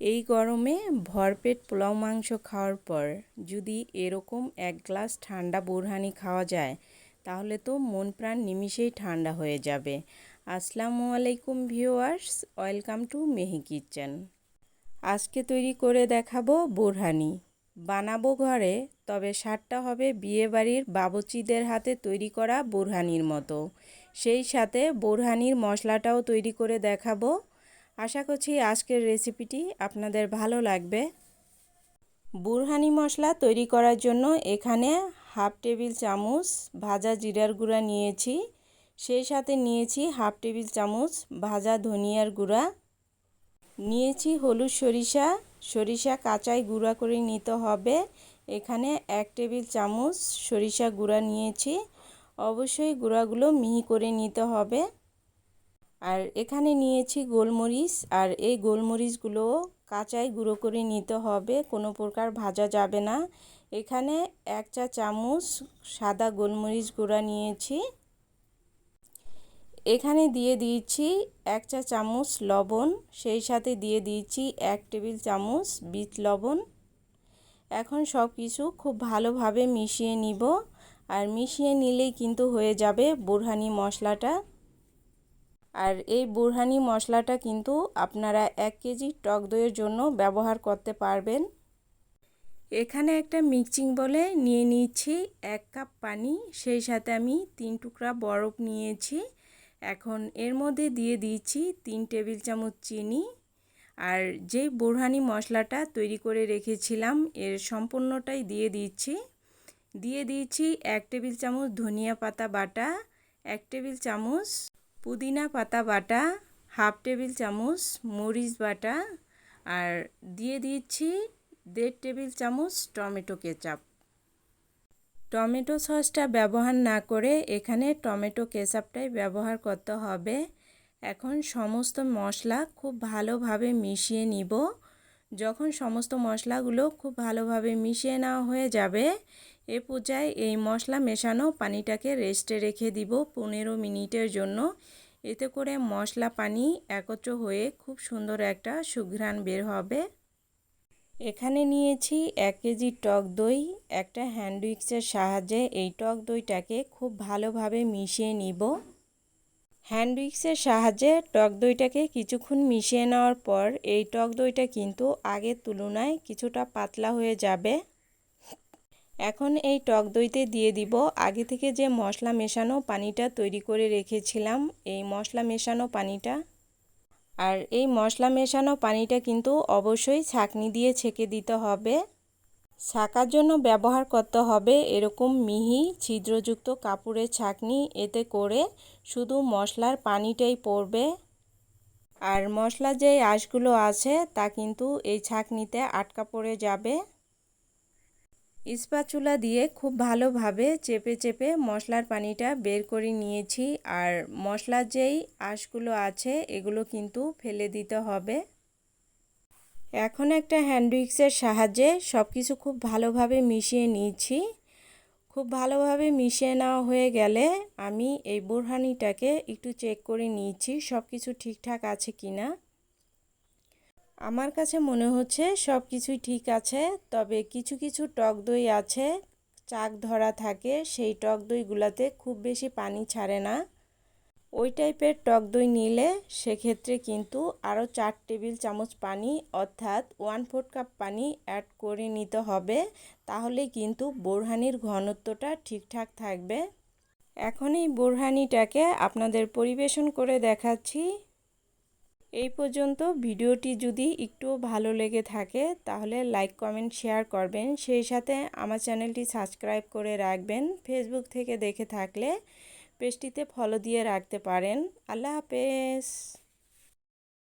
এই গরমে ভরপেট পোলাও মাংস খাওয়ার পর যদি এরকম এক গ্লাস ঠান্ডা বোরহানি খাওয়া যায়, তাহলে তো মন প্রাণ নিমিষেই ঠান্ডা হয়ে যাবে। আসসালামু আলাইকুম viewers, welcome to Mehi kitchen. আজকে তৈরি করে দেখাবো বোরহানি। বানাবো ঘরে, তবে স্বাদটা হবে বিয়েবাড়ির বাবুচিদের হাতে তৈরি করা বোরহানির মতো। সেই সাথে বোরহানির মশলাটাও তৈরি করে দেখাবো। আশা করছি আজকের রেসিপিটি আপনাদের ভালো লাগবে। বুরহানি মশলা তৈরি করার জন্য এখানে হাফ টেবিল চামচ ভাজা জিরার গুঁড়া নিয়েছি। সেই সাথে নিয়েছি হাফ টেবিল চামচ ভাজা ধনিয়ার গুঁড়া। নিয়েছি হলুদ সরিষা। সরিষা কাঁচাই গুঁড়া করে নিতে হবে। এখানে এক টেবিল চামচ সরিষা গুঁড়া নিয়েছি। অবশ্যই গুঁড়াগুলো মিহি করে নিতে হবে। আর এখানে নিয়েছি গোলমরিচ, আর এই গোলমরিচগুলো কাঁচাই গুঁড়ো করে নিতে হবে, কোনো প্রকার ভাজা যাবে না। এখানে এক চা চামচ সাদা গোলমরিচ গুঁড়া নিয়েছি। এখানে দিয়ে দিয়েছি এক চা চামচ লবণ, সেই সাথে দিয়ে দিয়েছি এক টেবিল চামচ বিট লবণ। এখন সব কিছু খুব ভালোভাবে মিশিয়ে নিব, আর মিশিয়ে নিলেই কিন্তু হয়ে যাবে বুরহানি মশলাটা। আর এই বুরহানি মশলাটা কিন্তু আপনারা এক কেজি টক দইয়ের জন্য ব্যবহার করতে পারবেন। এখানে একটা মিক্সিং বলে নিয়ে নিচ্ছি এক কাপ পানি, সেই সাথে আমি তিন টুকরা বরফ নিয়েছি। এখন এর মধ্যে দিয়ে দিয়েছি তিন টেবিল চামচ চিনি। আর যেই বুরহানি মশলাটা তৈরি করে রেখেছিলাম, এর সম্পূর্ণটাই দিয়ে দিচ্ছি। দিয়ে দিয়েছি এক টেবিল চামচ ধনিয়া পাতা বাটা, এক টেবিল চামচ পুদিনা পাতা বাটা, হাফ টেবিল চামচ মরিচ বাটা আর দিয়ে দিচ্ছি দেড় টেবিল চামচ টমেটো কেচাপ। টমেটো সসটা ব্যবহার না করে এখানে টমেটো কেচাপটাই ব্যবহার করতে হবে। এখন সমস্ত মশলা খুব ভালোভাবে মিশিয়ে নিব। যখন সমস্ত মশলাগুলো খুব ভালোভাবে মিশিয়ে নেওয়া হয়ে যাবে, এ পর্যায়ে এই মশলা মেশানো পানিটাকে রেস্টে রেখে দিব পনেরো মিনিটের জন্য। এতে করে মশলা পানি একত্র হয়ে খুব সুন্দর একটা সুঘ্রাণ বের হবে। এখানে নিয়েছি এক কেজি টক দই, একটা হ্যান্ড উইক্সের সাহায্যে এই টক দইটাকে খুব ভালোভাবে মিশিয়ে নিব। হ্যান্ড উইক্সের সাহায্যে টক দইটাকে কিছুক্ষণ মিশিয়ে নেওয়ার পর এই টক দইটা কিন্তু আগের তুলনায় কিছুটা পাতলা হয়ে যাবে। এখন এই টক দইতে দিয়ে দিব আগে থেকে যে মশলা মেশানো পানিটা তৈরি করে রেখেছিলাম, এই মশলা মেশানো পানিটা। আর এই মশলা মেশানো পানিটা কিন্তু অবশ্যই ছাঁকনি দিয়ে ছেঁকে দিতে হবে। ছাকার জন্য ব্যবহার করতে হবে এরকম মিহি ছিদ্রযুক্ত কাপড়ের ছাকনি। এতে করে শুধু মশলার পানিটাই পড়বে। আর মশলা যে আঁশগুলো আছে, তা কিন্তু এই ছাকনিতে আটকা পড়ে যাবে। ইস্পাচুলা দিয়ে খুব ভালোভাবে চেপে চেপে মশলার পানিটা বের করে নিয়েছি। আর মশলার যেই আঁশগুলো আছে, এগুলো কিন্তু ফেলে দিতে হবে। এখন একটা হ্যান্ড হ্যান্ডউইক্সের সাহায্যে সব কিছু খুব ভালোভাবে মিশিয়ে নিয়েছি। খুব ভালোভাবে মিশিয়ে নেওয়া হয়ে গেলে আমি এই বোরহানিটাকে একটু চেক করে নিয়েছি সব কিছু ঠিকঠাক আছে কি না আমার কাছে মনে হচ্ছে সব কিছুই ঠিক আছে, তবে কিছু কিছু টক দই আছে, চাক ধরা থাকে, সেই টক দইগুলোতে খুব বেশি পানি ছাড়ে না। ওই টাইপের টক দই নিলে সেক্ষেত্রে কিন্তু আরও চার টেবিল চামচ পানি অর্থাৎ ওয়ান ফোর্থ কাপ পানি অ্যাড করে নিতে হবে। তাহলে কিন্তু বোরহানির ঘনত্বটা ঠিকঠাক থাকবে। এখন এই বোরহানিটাকে আপনাদের পরিবেশন করে দেখাচ্ছি। এই পর্যন্ত ভিডিওটি যদি একটু ভালো লেগে থাকে, তাহলে লাইক, কমেন্ট, শেয়ার করবেন। সেই সাথে আমার চ্যানেলটি সাবস্ক্রাইব করে রাখবেন। ফেসবুক থেকে দেখে থাকলে পেজটিতে ফলো দিয়ে রাখতে পারেন। আল্লাহ হাফেজ।